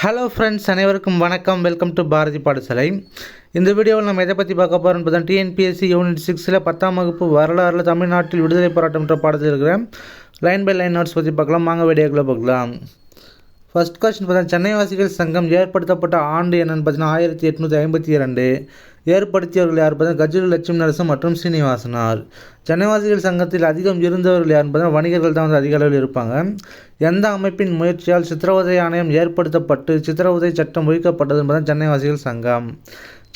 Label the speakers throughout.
Speaker 1: Hello friends அனைவருக்கும் வணக்கம். Welcome to Bharathi பாடசாலை. இந்த வீடியோவில் நம்ம எதை பற்றி பார்க்க போகிறோம் பார்த்தா டிஎன்பிஎஸ்சி யூனிட் சிக்ஸில் பத்தாம் வகுப்பு வரலாறுல தமிழ்நாட்டில் விடுதலை போராட்டம்ன்ற பாடத்தில் இருக்கிற லைன் பை லைன் நோட்ஸ் பற்றி பார்க்கலாம். வாங்க வீடியோக்குள்ளே பார்க்கலாம் ஃபர்ஸ்ட் கொஸ்டின் பார்த்தா சென்னை வாசிகள் சங்கம் ஏற்படுத்தப்பட்ட ஆண்டு என்னென்னு பார்த்தீங்கன்னா ஆயிரத்தி எட்நூற்றி ஐம்பத்தி இரண்டு. ஏற்படுத்தியவர்கள் யார் பார்த்தா கஜுரு லட்சுமி நரசு மற்றும் சீனிவாசனார் சென்னைவாசிகள் சங்கத்தில் அதிகம் இருந்தவர்கள் யார் பார்த்தா வணிகர்கள் தான் வந்து அதிக அளவில் இருப்பாங்க. எந்த அமைப்பின் முயற்சியால் சித்திரவதை ஆணையம் ஏற்படுத்தப்பட்டு சித்திரவதை சட்டம் ஒழிக்கப்பட்டது என்பதுதான் சென்னைவாசிகள் சங்கம்.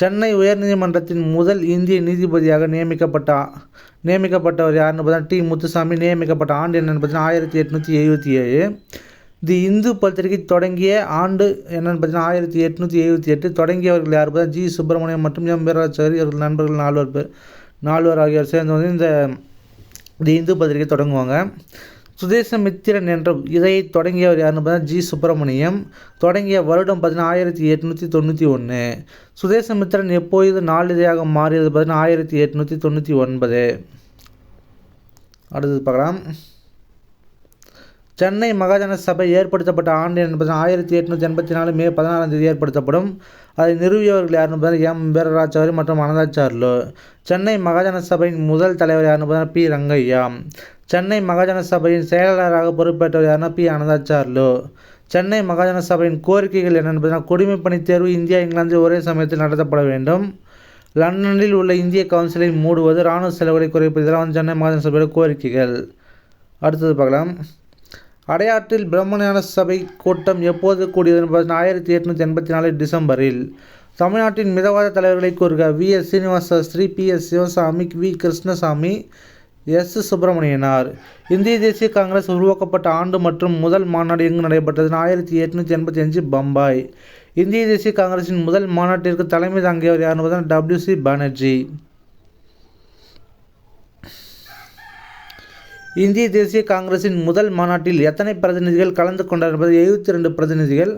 Speaker 1: சென்னை உயர்நீதிமன்றத்தின் முதல் இந்திய நீதிபதியாக நியமிக்கப்பட்ட நியமிக்கப்பட்டவர் யாருன்னு பார்த்தா டி. முத்துசாமி நியமிக்கப்பட்ட ஆண்டு என்னன்னு பார்த்தீங்கன்னா ஆயிரத்தி எட்நூற்றி எழுபத்தி ஏழு. தி இந்து பத்திரிகை தொடங்கிய ஆண்டு என்னென்னு பார்த்தீங்கன்னா ஆயிரத்தி எட்நூற்றி எழுபத்தி எட்டு தொடங்கியவர்கள் யார் பார்த்தா ஜி சுப்பிரமணியம் மற்றும் எம் வீராச்சாரி இவர்கள் நண்பர்கள் நால்வர் பேர் நால்வர் ஆகியோர் சேர்ந்து வந்து இந்த தி இந்து பத்திரிகை தொடங்குவாங்க. சுதேசமித்திரன் என்ற இதை தொடங்கியவர் யாருன்னு பார்த்தா ஜி சுப்பிரமணியம். தொடங்கிய வருடம் பார்த்தீங்கன்னா ஆயிரத்தி எட்நூற்றி தொண்ணூற்றி ஒன்று சுதேசமித்திரன் எப்போது நாளிதையாக மாறியது பார்த்தீங்கன்னா ஆயிரத்தி எட்நூற்றி தொண்ணூற்றி ஒன்பது. அடுத்தது பார்க்கலாம். சென்னை மகாஜன சபை ஏற்படுத்தப்பட்ட ஆண்டு என்பது ஆயிரத்தி எட்நூற்றி எண்பத்தி நாலு மே பதினாறாம் தேதி ஏற்படுத்தப்படும். அதை நிறுவியவர்கள் யாருன்னு பார்த்தா எம் வீரராச்சாரி மற்றும் அனந்தாச்சார்லு சென்னை மகாஜன சபையின் முதல் தலைவர் யாருன்னு பார்த்தா பி ரங்கையா. சென்னை மகாஜன சபையின் செயலாளராக பொறுப்பேற்றவர் யாருன்னா பி அனந்தாச்சார்லு சென்னை மகாஜன சபையின் கோரிக்கைகள் என்னென்னு பார்த்தீங்கன்னா பணி தேர்வு இந்தியா இங்கிலாந்து ஒரே சமயத்தில் நடத்தப்பட வேண்டும். லண்டனில் உள்ள இந்திய கவுன்சிலை மூடுவது இராணுவ செலவுகளை குறைப்பது இதெல்லாம் வந்து சென்னை மகாஜன சபையோட கோரிக்கைகள். அடுத்தது பார்க்கலாம். அடையாற்றில் பிரம்மஞான சபை கூட்டம் எப்போது கூடியது என்பது ஆயிரத்தி எட்நூற்றி எண்பத்தி நாலு டிசம்பரில். தமிழ்நாட்டின் மிதவாத தலைவர்களை கூறுக. V. S. Srinivasa Sri. P. S. Sivasami V. Krishnasami S. Subramaniyanar. இந்திய தேசிய காங்கிரஸ் உருவாக்கப்பட்ட ஆண்டு மற்றும் முதல் மாநாடு எங்கு நடைபெற்றது? ஆயிரத்தி எட்நூற்றி எண்பத்தி அஞ்சு பம்பாய். இந்திய தேசிய காங்கிரஸின் முதல் மாநாட்டிற்கு தலைமை தாங்கியவர் யார் பார்த்தா டபிள்யூ சி பானர்ஜி. இந்திய தேசிய காங்கிரஸின் முதல் மாநாட்டில் எத்தனை பிரதிநிதிகள் கலந்து கொண்டார் என்பது எழுபத்தி ரெண்டு பிரதிநிதிகள்.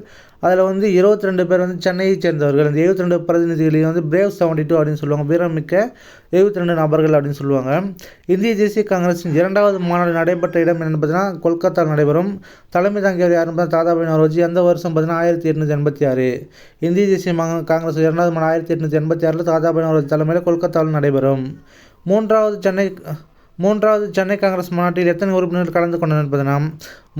Speaker 1: அதில் வந்து இருபத்தி ரெண்டு பேர் வந்து சென்னையைச் சேர்ந்தவர்கள். இந்த எழுபத்தி ரெண்டு பிரதிநிதிகளையும் வந்து பிரேவ் செவன்டி டூ அப்படின்னு சொல்லுவாங்க. வீரமிக்க எழுபத்தி ரெண்டு நபர்கள் அப்படின்னு சொல்லுவாங்க. இந்திய தேசிய காங்கிரஸின் இரண்டாவது மாநாடு நடைபெற்ற இடம் என்னென்னு பார்த்தீங்கன்னா கொல்கத்தா நடைபெறும். தலைமை தாங்கியவர் யாருன்னு பார்த்தா தாதாபாய் நவரோஜி அந்த வருஷம் பார்த்தீங்கன்னா ஆயிரத்தி எட்நூற்றி எண்பத்தி ஆறு. இந்திய தேசிய காங்கிரஸ் இரண்டாவது மாநாடு ஆயிரத்தி எட்நூற்றி எண்பத்தி ஆறில் தாதாபாய் நவரோஜி தலைமையில் கொல்கத்தாவில் நடைபெறும். மூன்றாவது சென்னை மூன்றாவது சென்னை காங்கிரஸ் மாநாட்டில் எத்தனை உறுப்பினர்கள் கலந்து கொண்டனர் என்பதுனா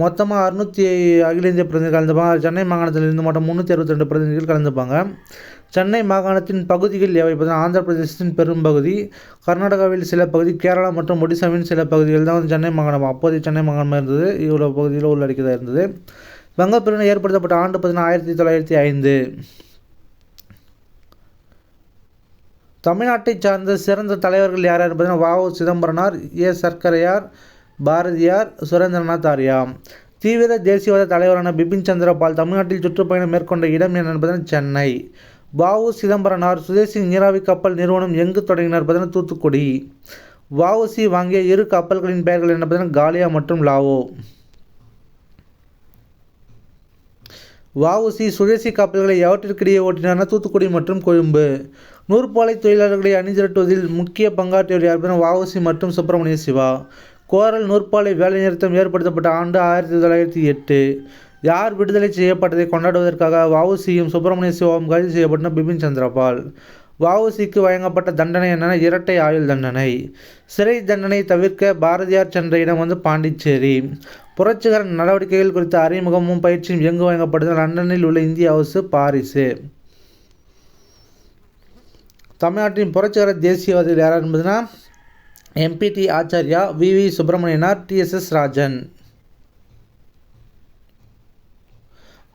Speaker 1: மொத்தமாக அறுநூற்றி அகில இந்திய பிரதிநிதிகள் கலந்துப்பாங்க. சென்னை மாகாணத்திலிருந்து மொத்தம் முந்நூற்றி அறுபத்தி ரெண்டு பிரதிநிதிகள் கலந்துப்பாங்க. சென்னை மாகாணத்தின் பகுதிகள் எவை பார்த்தீங்கன்னா ஆந்திர பிரதேசத்தின் பெரும்பகுதி கர்நாடகாவில் சில பகுதி கேரளா மற்றும் ஒடிசாவின் சில பகுதிகள் தான் வந்து சென்னை மாகாணம். அப்போதைய சென்னை மாகாணமாக இருந்தது இவ்வளோ பகுதியில் உள்ளடக்கியதாக இருந்தது. வங்கப்பிரிவினை ஏற்படுத்தப்பட்ட ஆண்டு பார்த்தீங்கன்னா ஆயிரத்தி தொள்ளாயிரத்தி ஐந்து. தமிழ்நாட்டை சார்ந்த சிறந்த தலைவர்கள் யார் யார் பார்த்தீங்கன்னா வாவு சிதம்பரனார் ஏ. சர்க்கரையார் பாரதியார் சுரேந்திரநாத் ஆரியாம். தீவிர தேசியவாத தலைவரான பிபின் சந்திரபால் தமிழ்நாட்டில் சுற்றுப்பயணம் மேற்கொண்ட இடம் என்ன பார்த்தீங்கன்னா சென்னை. வாவு சிதம்பரனார் சுதேசி நீராவி கப்பல் நிறுவனம் எங்கு தொடங்கினார் பார்த்தீங்கன்னா தூத்துக்குடி. வாவுசி வாங்கிய இரு கப்பல்களின் பெயர்கள் என்ன காலியா மற்றும் லாவோ. வாவுசி சுதேசி கப்பல்களை எவற்றிற்கிடையே ஓட்டினார்னா தூத்துக்குடி மற்றும் கொழும்பு. நூற்பாலை தொழிலாளர்களை அணிதிரட்டுவதில் முக்கிய பங்காற்றியவர் யார் வஉசி மற்றும் சுப்பிரமணிய சிவா. கோரல் நூற்பாலை வேலைநிறுத்தம் ஏற்படுத்தப்பட்ட ஆண்டு ஆயிரத்தி தொள்ளாயிரத்தி எட்டு. யார் விடுதலை செய்யப்பட்டதை கொண்டாடுவதற்காக வஉசியும் சுப்பிரமணிய சிவாவும் கைது செய்யப்பட்ட பிபின் சந்திரபால். வஉசிக்கு வழங்கப்பட்ட தண்டனை என்னென்னா இரட்டை ஆயுள் தண்டனை. சிறை தண்டனை தவிர்க்க பாரதியார் சென்ற இடம் வந்து பாண்டிச்சேரி. புரட்சிகர நடவடிக்கைகள் குறித்த அறிமுகமும் பயிற்சியும் எங்கு வழங்கப்படுது? லண்டனில் உள்ள இந்திய ஹவுஸு பாரிஸு தமிழ்நாட்டின் புரட்சிகர தேசியவாதிகள் யார் என்பதுனா MPT Acharya V V Subramaniyanar TSS Rajan.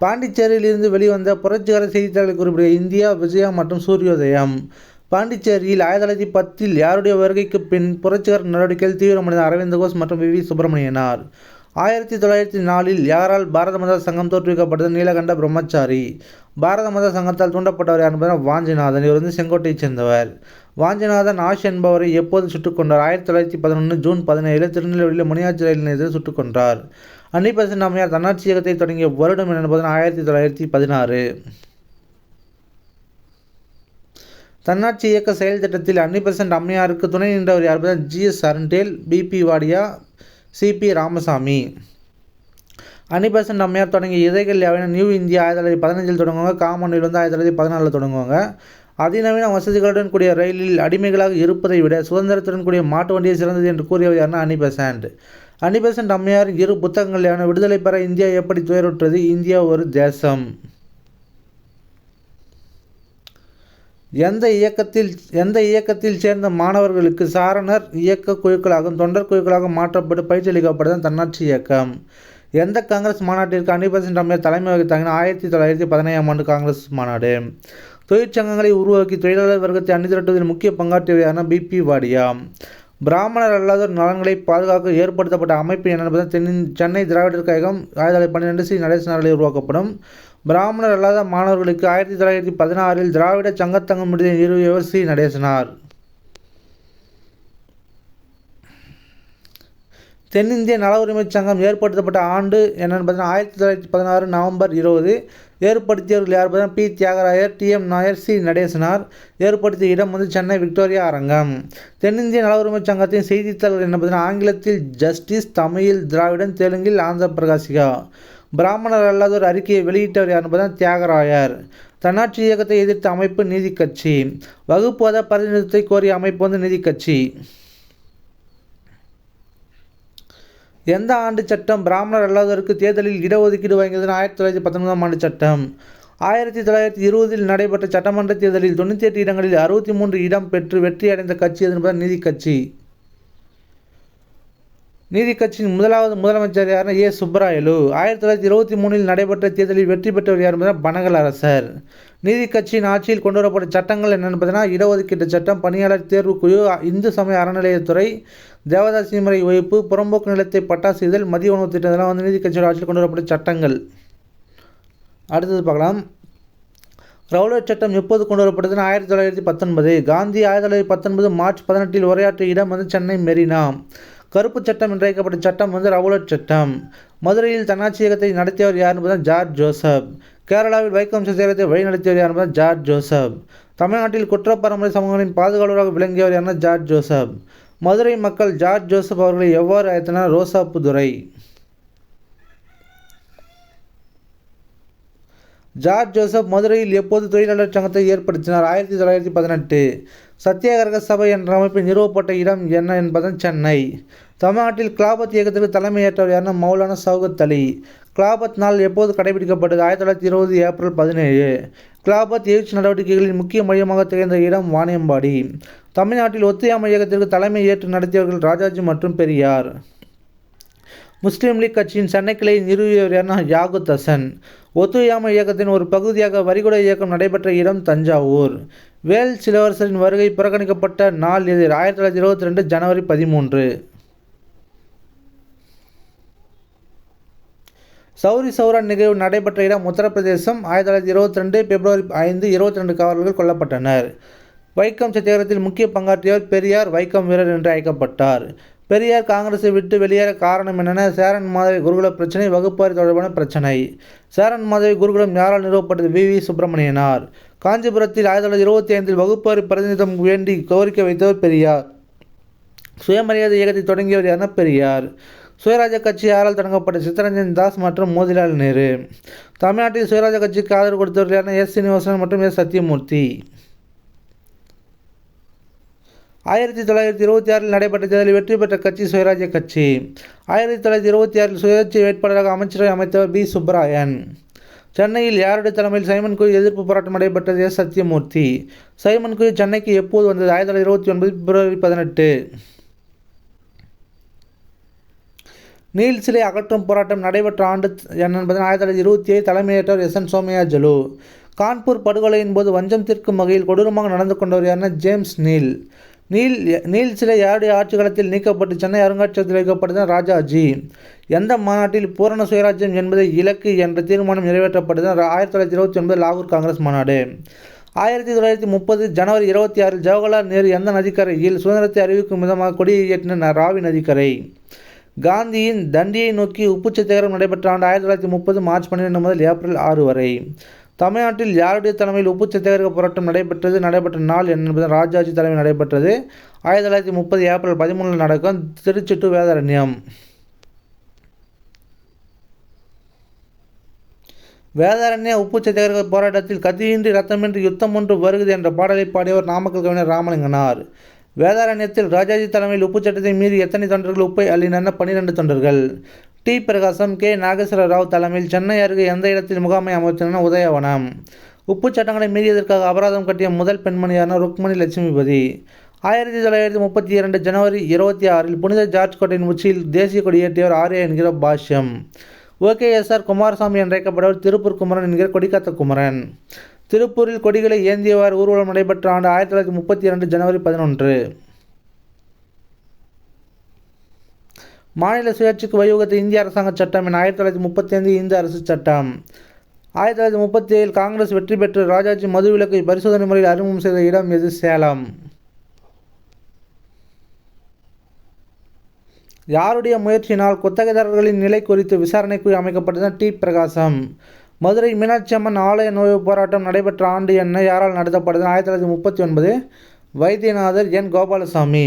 Speaker 1: பாண்டிச்சேரியிலிருந்து வெளிவந்த புரட்சிகர செய்தித்தாளை குறிப்பிட்ட இந்தியா விஜயா மற்றும் சூரியோதயம். பாண்டிச்சேரியில் ஆயிரத்தி தொள்ளாயிரத்தி பத்தில் யாருடைய வருகைக்கு பின் புரட்சிகர நடவடிக்கைகள் தீவிரமடைந்த அரவிந்த கோஷ் மற்றும் வி வி சுப்பிரமணியனார்? ஆயிரத்தி தொள்ளாயிரத்தி நாலில் யாரால் பாரத மத சங்கம் தோற்றுவிக்கப்பட்டது? நீலகண்ட பிரம்மச்சாரி. பாரத மத சங்கத்தால் தூண்டப்பட்டவர் யார் என்பதால் வாஞ்சிநாதன். இவர் வந்து செங்கோட்டையைச் சேர்ந்தவர். வாஞ்சிநாதன் ஆஷ் என்பவரை எப்போது சுட்டுக் கொண்டார்? ஆயிரத்தி தொள்ளாயிரத்தி பதினொன்று ஜூன் பதினேழு திருநெல்வேலியில் முனியாச்சி ரயில் நிலையத்தில் சுட்டுக் கொண்டார் அன்னிபெசன்ட் அம்மையார் தன்னாட்சி இயக்கத்தை தொடங்கிய வருடம் என்பது ஆயிரத்தி தொள்ளாயிரத்தி பதினாறு. தன்னாட்சி இயக்க செயல் திட்டத்தில் அன்னிபெசன்ட் அம்மையாருக்கு துணை நின்றவர் யார் G S Arundale BP Wadia CP Ramaswami. Annie Besant நம்மையார் தொடங்கிய இதழ்கள் யாவையும் நியூ இந்தியா ஆயிரத்தி தொள்ளாயிரத்தி பதினஞ்சில் தொடங்குவாங்க. காமனில் வந்து ஆயிரத்தி தொள்ளாயிரத்தி பதினாலில் தொடங்குவாங்க. அதிநவீன வசதிகளுடன் கூடிய ரயிலில் அடிமைகளாக இருப்பதை விட சுதந்திரத்துடன் கூடிய மாட்டு வண்டியை சிறந்தது என்று கூறியவர் யாருன்னா அனிபெசன்ட். அனிபெசன்ட் அம்மையாரின் இரு புத்தகங்கள் யான விடுதலை பெற இந்தியா எப்படி துயருற்றது? இந்தியா ஒரு தேசம். எந்த இயக்கத்தில் எந்த இயக்கத்தில் சேர்ந்த மாணவர்களுக்கு சாரணர் இயக்க குழுக்களாகவும் தொண்டர் குழுக்களாக மாற்றப்பட்டு பயிற்சி பயிற்சியளிக்கப்படுதான் தன்னாட்சி இயக்கம். எந்த காங்கிரஸ் மாநாட்டிற்கு அனிபசன் அம்மையார் தலைமை வகித்தாங்கன்னா ஆயிரத்தி தொள்ளாயிரத்தி பதினேழாம் ஆண்டு காங்கிரஸ் மாநாடு. தொழிற்சங்கங்களை உருவாக்கி தொழிலாளர் வர்க்கத்தை அணிதிரட்டுவதில் முக்கிய பங்காற்றியவையான பிபி வாடியா. பிராமணர் அல்லாதோர் நலன்களை பாதுகாக்க ஏற்படுத்தப்பட்ட அமைப்பு என்பது தென்னின் சென்னை திராவிடர் கழகம் ஆயிரத்தி தொள்ளாயிரத்தி பன்னிரெண்டு சி. நடேசனாரில் உருவாக்கப்படும் பிராமணர் அல்லாத மாணவர்களுக்கு ஆயிரத்தி தொள்ளாயிரத்தி பதினாறில் திராவிட சங்கத்தங்கம் விடுதலை நிறுவியவர் சி. நடேசனார்? தென்னிந்திய நல உரிமை சங்கம் ஏற்படுத்தப்பட்ட ஆண்டு என்னென்னு பார்த்தீங்கன்னா ஆயிரத்தி தொள்ளாயிரத்தி பதினாறு நவம்பர் இருபது. ஏற்படுத்தியவர்கள் யார் பார்த்தீங்கன்னா P. Thyagarayar T. M. Nair C. Natesanar. ஏற்படுத்திய இடம் வந்து சென்னை விக்டோரியா அரங்கம். தென்னிந்திய நல உரிமை சங்கத்தின் செய்தித்தாள்கள் என்ன பார்த்தீங்கன்னா ஆங்கிலத்தில் ஜஸ்டிஸ் தமிழில் திராவிடன் தெலுங்கில் ஆந்திர பிரகாசிகா. பிராமணர் அல்லாதோர் அறிக்கையை வெளியிட்டவர் யார் என்பதுதான் தியாகராயர். தன்னாட்சி இயக்கத்தை எதிர்த்த அமைப்பு நீதி கட்சி. வகுப்புவாத பிரதிநிதித்துவத்தை கோரிய அமைப்பு வந்து நீதி கட்சி. எந்த ஆண்டு சட்டம் பிராமணர் அல்லாதோருக்கு தேர்தலில் இடஒதுக்கீடு வழங்கியதுன்னு ஆயிரத்தி தொள்ளாயிரத்தி பத்தொன்பதாம் ஆண்டு சட்டம். ஆயிரத்தி தொள்ளாயிரத்தி இருபதில் நடைபெற்ற சட்டமன்ற தேர்தலில் தொண்ணூற்றி எட்டு இடங்களில் அறுபத்தி மூன்று இடம் பெற்று வெற்றி அடைந்த கட்சி என்பது நீதி கட்சி. நீதி கட்சியின் முதலாவது முதலமைச்சர் யாருன்னா ஏ. சுப்பராயலு. ஆயிரத்தி தொள்ளாயிரத்தி இருபத்தி மூணில் நடைபெற்ற தேர்தலில் வெற்றி பெற்றவர் யார் என்பதுனா பனகல் அரசர். நீதி கட்சியின் ஆட்சியில் கொண்டு வரப்பட்ட சட்டங்கள் என்னென்னு பார்த்தீங்கன்னா இடஒதுக்கீட்டு சட்டம் பணியாளர் தேர்வு குழு இந்து சமய அறநிலையத்துறை தேவதாசி முறை ஒழிப்பு புறம்போக்கு நிலத்தை பட்டாசு செய்தல் மதிய உணவு திட்டம் இதெல்லாம் வந்து நீதி கட்சியோட ஆட்சியில் கொண்டு வரப்பட்ட சட்டங்கள். அடுத்தது பார்க்கலாம். ரவுலட் சட்டம் எப்போது கொண்டு வரப்பட்டதுன்னா ஆயிரத்தி தொள்ளாயிரத்தி பத்தொன்பது. காந்தி ஆயிரத்தி தொள்ளாயிரத்தி பத்தொன்பது மார்ச் பதினெட்டில் உரையாற்றிய இடம் வந்து சென்னை மெரினா. கருப்பு சட்டம் என்று அழைக்கப்படும் சட்டம் வந்து ரவுலட் சட்டம். மதுரையில் தன்னாட்சி இயக்கத்தை நடத்தியவர் யார் என்பது ஜார்ஜ் ஜோசப். கேரளாவில் வைக்கம் சத்தியாலயத்தை வழிநடத்தியவர் யார் என்பது ஜார்ஜ் ஜோசப். தமிழ்நாட்டில் குற்றப்பரம்பரை சமூகங்களின் பாதுகாவலராக விளங்கியவர் யாருன்னா ஜார்ஜ் ஜோசப். மதுரை மக்கள் ஜார்ஜ் ஜோசப் அவர்களை எவ்வாறு அழைத்தனர்? ரோசாப்புதுரை. ஜார்ஜ் ஜோசப் மதுரையில் எப்போது தொழிலாளர் சங்கத்தை ஏற்படுத்தினார்? ஆயிரத்தி தொள்ளாயிரத்தி பதினெட்டு. சத்தியாகிரக சபை என்ற அமைப்பு நிறுவப்பட்ட இடம் என்ன என்பதன் சென்னை. தமிழ்நாட்டில் கிளாபத் இயக்கத்திற்கு தலைமையேற்றவர் யாருன்னா மௌலானா சௌகத் அலி. கிளாபத் நாள் எப்போது கடைபிடிக்கப்பட்டது ஆயிரத்தி தொள்ளாயிரத்தி இருபது ஏப்ரல் பதினேழு. கிளாபத் எழுச்சி நடவடிக்கைகளின் முக்கிய மையமாக திகழ்ந்த இடம் வாணியம்பாடி. தமிழ்நாட்டில் ஒத்துழையாமை இயக்கத்திற்கு தலைமை ஏற்று நடத்தியவர்கள் ராஜாஜி மற்றும் பெரியார். முஸ்லீம் லீக் கட்சியின் சென்னை கிளையை நிறுவியவர் யாருன்னா யாகுத் ஹசன். ஒத்துழையாமை இயக்கத்தின் ஒரு பகுதியாக வரிகுடை இயக்கம் நடைபெற்ற இடம் தஞ்சாவூர். வேல் சிலவரசரின் வருகை புறக்கணிக்கப்பட்ட நாள் எது ஆயிரத்தி தொள்ளாயிரத்தி இருபத்தி ரெண்டு ஜனவரி பதிமூன்று. சௌரி சௌரா நிகழ்வு நடைபெற்ற இடம் உத்தரப்பிரதேசம். ஆயிரத்தி தொள்ளாயிரத்தி இருபத்தி ரெண்டு பிப்ரவரி ஐந்து இருபத்தி ரெண்டு காவலர்கள் கொல்லப்பட்டனர். வைக்கம் சத்தியாகிரகத்தில் முக்கிய பங்காற்றியவர் பெரியார் வைக்கம் வீரர் என்று அழைக்கப்பட்டார். பெரியார் காங்கிரஸை விட்டு வெளியேற காரணம் என்னென்ன சேரன் மாதவி குருகுல பிரச்சனை வகுப்பாரி தொடர்பான பிரச்சனை. சேரன் மாதவி குருகுலம் யாரால் நிறுவப்பட்டது? வி. வி. சுப்பிரமணியனார். காஞ்சிபுரத்தில் ஆயிரத்தி தொள்ளாயிரத்தி இருபத்தி ஐந்தில் வகுப்பாரி பிரதிநிதித்துவம் வேண்டி கோரிக்கை வைத்தவர் பெரியார். சுயமரியாதை இயக்கத்தை தொடங்கியவர் யாருன்னா பெரியார். சுயராஜ கட்சி யாரால் தொடங்கப்பட்ட சித்தரஞ்சன் தாஸ் மற்றும் மோதிலால் நேரு. தமிழ்நாட்டில் சுயராஜ கட்சிக்கு ஆதரவு கொடுத்தவர்கள் யாருன்னா எஸ். சீனிவாசன் மற்றும் எஸ். சத்யமூர்த்தி ஆயிரத்தி தொள்ளாயிரத்தி இருபத்தி ஆறில் நடைபெற்ற தேர்தலில் வெற்றி பெற்ற கட்சி சுயராஜ்ய கட்சி. ஆயிரத்தி தொள்ளாயிரத்தி இருபத்தி ஆறில் சுயேட்சை வேட்பாளராக அமைச்சரை அமைத்தவர் பி. சுப்பராயன். சென்னையில் யாருடைய தலைமையில் சைமன் குழு எதிர்ப்பு போராட்டம் நடைபெற்றது எஸ். சத்யமூர்த்தி சைமன் குழு சென்னைக்கு எப்போது வந்தது? ஆயிரத்தி தொள்ளாயிரத்தி இருபத்தி ஒன்பது பிப்ரவரி பதினெட்டு. நீல் சிலை அகற்றும் போராட்டம் நடைபெற்ற ஆண்டு என்ன என்பது ஆயிரத்தி தொள்ளாயிரத்தி இருபத்தி ஏழு தலைமையேற்றவர் எஸ். என். சோமயாஜலு கான்பூர் படுகொலையின் போது வஞ்சம் தீர்க்கும் வகையில் கொடூரமாக நடந்து கொண்டவர் யாருன்னா ஜேம்ஸ் நீல். நீல் நீல் சிலை யாருடைய ஆட்சி காலத்தில் நீக்கப்பட்டு சென்னை அருங்காட்சியகத்தில் வைக்கப்பட்டது ராஜாஜி எந்த மாநாட்டில் பூரண சுயராஜ்யம் என்பதை இலக்கு என்ற தீர்மானம் நிறைவேற்றப்பட்டது ஆயிரத்தி தொள்ளாயிரத்தி இருபத்தி ஒன்பது லாகூர் காங்கிரஸ் மாநாடு. ஆயிரத்தி தொள்ளாயிரத்தி முப்பது ஜனவரி இருபத்தி ஆறில் ஜவஹர்லால் நேரு எந்த நதிக்கரையில் சுதந்திரத்தை அறிவிக்கும் விதமாக கொடியை ஏற்றின ராவி நதிக்கரை. காந்தியின் தண்டியை நோக்கி உப்பு நடைபெற்ற ஆண்டு ஆயிரத்தி தொள்ளாயிரத்தி முப்பது மார்ச் பன்னிரெண்டு முதல் ஏப்ரல் ஆறு வரை. தமிழ்நாட்டில் யாருடைய தலைமையில் உப்பு சத்தியாகிரக போராட்டம் நடைபெற்றது நடைபெற்ற நாள் என்பது ராஜாஜி தலைமையில் நடைபெற்றது. ஆயிரத்தி தொள்ளாயிரத்தி முப்பது ஏப்ரல் பதிமூணில் நடக்கும் திருச்சி டு வேதாரண்யம். வேதாரண்ய உப்பு சத்தியாகிரக போராட்டத்தில் கத்தியின்றி ரத்தமின்றி யுத்தம் ஒன்று வருகிறது என்ற பாடலை பாடியவர் நாமக்கல் கவிஞர் ராமலிங்கனார். வேதாரண்யத்தில் ராஜாஜி தலைமையில் உப்பு சட்டத்தை மீறி எத்தனை தொண்டர்கள் உப்பை அள்ளினர் பன்னிரண்டு தொண்டர்கள். டி. பிரகாசம் கே. நாகேஸ்வர ராவ் தலைமையில் சென்னை அருகே எந்த இடத்தில் முகாமை அமைத்தனர் உதயவனம்? உப்பு சட்டங்களை மீறியதற்காக அபராதம் கட்டிய முதல் பெண்மணியான ருக்மணி லட்சுமிபதி. ஆயிரத்தி தொள்ளாயிரத்தி முப்பத்தி இரண்டு ஜனவரி இருபத்தி ஆறில் புனித ஜார்ஜ் கோட்டையின் உச்சியில் தேசிய கொடியேற்றியவர் ஆர்யா என்கிற பாஷ்யம். ஓகேஎஸ்ஆர் குமாரசாமி என்றழைக்கப்பட்டவர் திருப்பூர் குமரன் என்கிற கொடிக்காத்த குமரன். திருப்பூரில் கொடிகளை ஏந்தியவாறு ஊர்வலம் நடைபெற்ற ஆண்டு ஆயிரத்தி தொள்ளாயிரத்தி முப்பத்தி இரண்டு ஜனவரி பதினொன்று. மாநில சுயாட்சிக்கு வழிவகுத்த இந்திய அரசாங்க சட்டம் என ஆயிரத்தி தொள்ளாயிரத்தி முப்பத்தி ஐந்து இந்திய அரசு சட்டம். ஆயிரத்தி தொள்ளாயிரத்தி முப்பத்தி ஏழில் காங்கிரஸ் வெற்றி பெற்று ராஜாஜி மதுவிலக்கை பரிசோதனை முறையில் அறிமுகம் செய்த இடம் எது? சேலம். யாருடைய முயற்சியினால் குத்தகைதாரர்களின் நிலை குறித்து விசாரணைக்குழு அமைக்கப்பட்டது டி. பிரகாசம். மதுரை மீனாட்சி அம்மன் ஆலய நோய் போராட்டம் நடைபெற்ற ஆண்டு என்ன யாரால் நடத்தப்பட்டது? ஆயிரத்தி தொள்ளாயிரத்தி முப்பத்தி ஒன்பது. வைத்தியநாதர் என் கோபாலசாமி.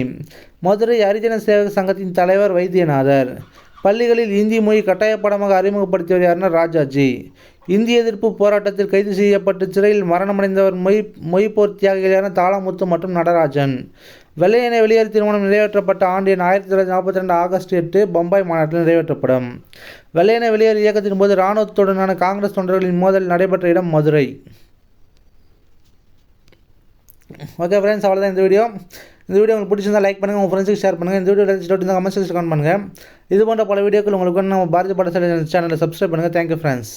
Speaker 1: மதுரை ஹரிஜன சேவக சங்கத்தின் தலைவர் வைத்தியநாதர். பள்ளிகளில் இந்தி மொழி கட்டாயப்படமாக அறிமுகப்படுத்தியவர் யாருன்னா ராஜாஜி. இந்திய எதிர்ப்பு போராட்டத்தில் கைது செய்யப்பட்டு சிறையில் மரணமடைந்தவர் மொய் மொய்போர் தியாகிகளான தாளாமுத்து மற்றும் நடராஜன். வெள்ளையனை வெளியேறு திருமணம் நிறைவேற்றப்பட்ட ஆண்டு எண் ஆயிரத்தி தொள்ளாயிரத்தி நாற்பத்தி ரெண்டு ஆகஸ்ட் எட்டு பம்பாய் மாநாட்டில் நிறைவேற்றப்படும். வெள்ளையனை வெளியேறு இயக்கத்தின் போது இராணுவத்துடனான காங்கிரஸ் தொண்டர்களின் மோதல் நடைபெற்ற இடம் மதுரை. ஓகே ஃப்ரெண்ட்ஸ் அவ்வளோதான் இந்த வீடியோ இந்த வீடியோ உங்களுக்கு பிடிச்சிருந்தா லைக் பண்ணுங்கள் உங்கள் ஃப்ரெண்ட்ஸுக்கு ஷேர் பண்ணுங்கள் இந்த வீடியோ டவுட் இருந்தால் கமெண்ட் செக்ஷன் கமெண்ட் பண்ணுங்கள் இது போன்ற பல வீடியோக்கள் உங்களுக்கு நம்ம பாரதிய பாடசாலை சேனலை சப்ஸ்கிரைப் பண்ணுங்கள் தேங்க்யூ ஃப்ரெண்ட்ஸ்